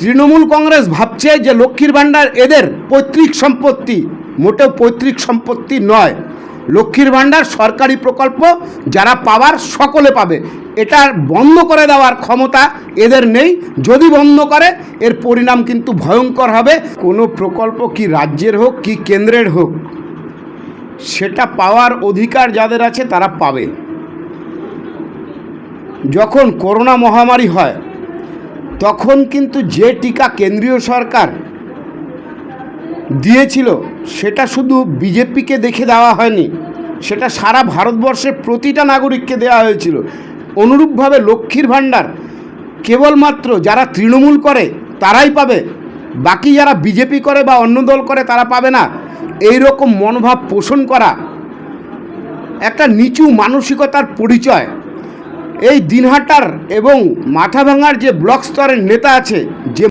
তৃণমূল কংগ্রেস ভাবছে যে লক্ষ্মীর ভাণ্ডার এদের পৈতৃক সম্পত্তি। মোটেও পৈতৃক সম্পত্তি নয়। লক্ষ্মীর ভাণ্ডার সরকারি প্রকল্প, যারা পাওয়ার সকলে পাবে। এটা বন্ধ করে দেওয়ার ক্ষমতা এদের নেই। যদি বন্ধ করে, এর পরিণাম কিন্তু ভয়ঙ্কর হবে। কোনো প্রকল্প কি রাজ্যের হোক, কি কেন্দ্রের হোক, সেটা পাওয়ার অধিকার যাদের আছে তারা পাবে। যখন করোনা মহামারী হয় তখন কিন্তু যে টিকা কেন্দ্রীয় সরকার দিয়েছিল, সেটা শুধু বিজেপিকে দেখে দেওয়া হয়নি, সেটা সারা ভারতবর্ষের প্রতিটা নাগরিককে দেওয়া হয়েছিল। অনুরূপভাবে লক্ষ্মীর ভাণ্ডার কেবলমাত্র যারা তৃণমূল করে, তারাই পাবে। বাকি যারা বিজেপি করে বা অন্য দল করে, তারা পাবে না। এই রকম মনোভাব পোষণ করা একটা নিচু মানসিকতার পরিচয় এই দিনহাটার এবং মাথা ভাঙার যে ব্লক স্তরের নেতা আছে যে